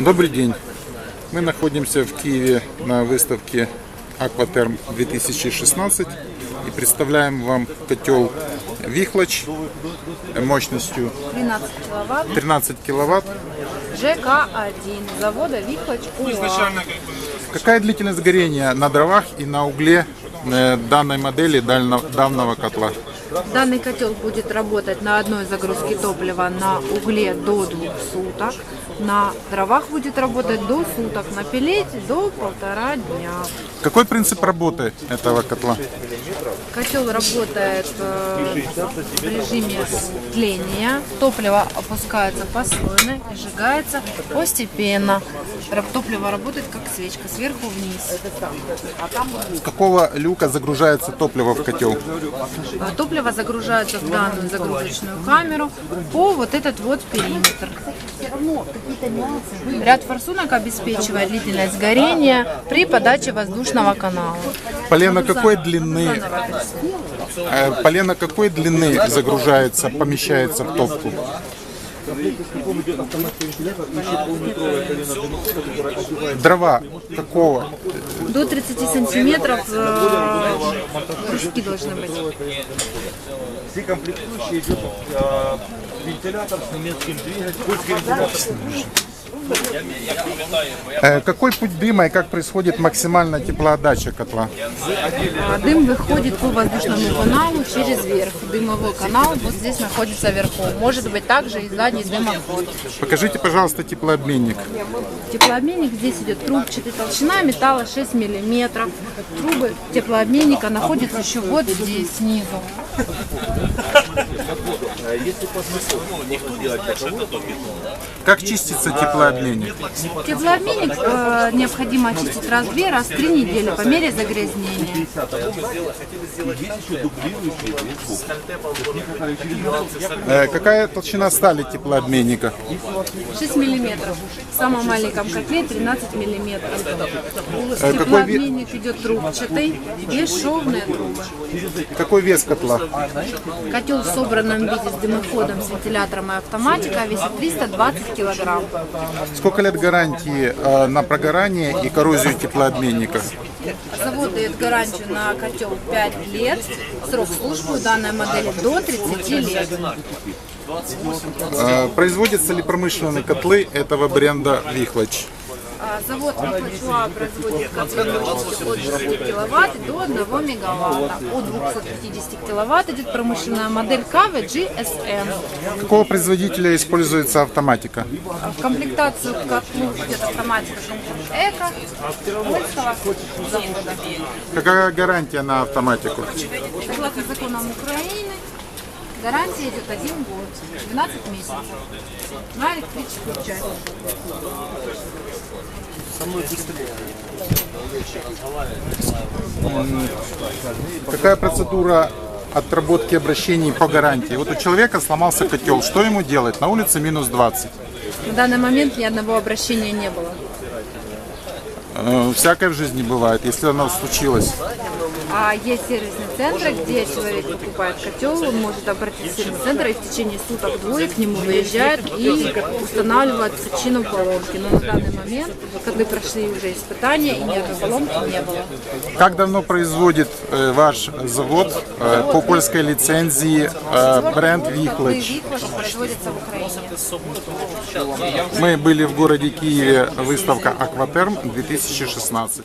Добрый день. Мы находимся в Киеве на выставке Акватерм 2016 и представляем вам котел Вихлоч мощностью 12 киловатт. 13 киловатт. ЖК-1 завода Вихлоч УА. Какая длительность горения на дровах и на угле э, данной модели данного котла? Данный котел будет работать на одной загрузке топлива на угле до двух суток. На дровах будет работать до суток, на пеллете до полтора дня. Какой принцип работы этого котла? Котел работает э, в режиме тления. Топливо опускается послойно и сжигается постепенно. Топливо работает как свечка, сверху вниз. С какого люка загружается топливо в котел? Топливо загружается в данную загрузочную камеру по вот этот вот периметр. Ряд форсунок обеспечивает длительность горения при подаче воздушного канала. Полено какой длины, э, полено какой длины загружается, помещается в топку? Дрова какого? До 30 сантиметров э, кружки должны быть. Все комплектующие идет э, вентилятор с немецким двигателем. Э, Какой путь дыма и как происходит максимальная теплоотдача котла? Дым выходит по воздушному каналу через верх. Дымовой канал вот здесь находится вверху. Может быть также и задний дымоход. Покажите, пожалуйста, теплообменник. Теплообменник здесь идет трубчатый, толщина металла 6 миллиметров. Трубы теплообменника находятся еще вот здесь снизу. Как чистится теплообменник? Теплообменник э, необходимо очистить раз в две, раз в три недели по мере загрязнения. Э, Какая толщина стали теплообменника? 6 миллиметров. В самом маленьком котле 13 миллиметров. какой Теплообменник идет трубчатый, бесшовные трубы. Какой вес котла? Котел в собранном виде с дымоходом, с вентилятором и автоматика весит 320 килограмм. Сколько лет гарантии э, на прогорание и коррозию теплообменника? Завод дает гарантию на котел 5 лет. Срок службы у данной модели до 30 лет. Э, Производятся ли промышленные котлы этого бренда Вихлоч? Завод Михачуа производит котлы от 6 киловатт до 1 мегаватта. От 250 киловатт идет промышленная модель KV GSM. Какого производителя используется автоматика? В комплектацию к котлу идет автоматика Комфорт Эко польского завода. Какая гарантия на автоматику? Согласно законам Украины, гарантия идет один год, 12 месяцев на электрическую часть. Какая процедура отработки обращений по гарантии? Вот у человека сломался котел, что ему делать? На улице минус 20. На данный момент ни одного обращения не было. Э, Всякое в жизни бывает, если оно случилось. А есть сервисные центры, где человек покупает котел, он может обратиться в сервисный центр и в течение суток двое к нему выезжают и устанавливают причину поломки. Но на данный момент котлы прошли уже испытания и ни одной поломки не было. Как давно производит э, ваш завод э, по польской лицензии э, бренд? Вихлоч производятся в Украине. Мы были в городе Киеве, выставка Акватерм 2016.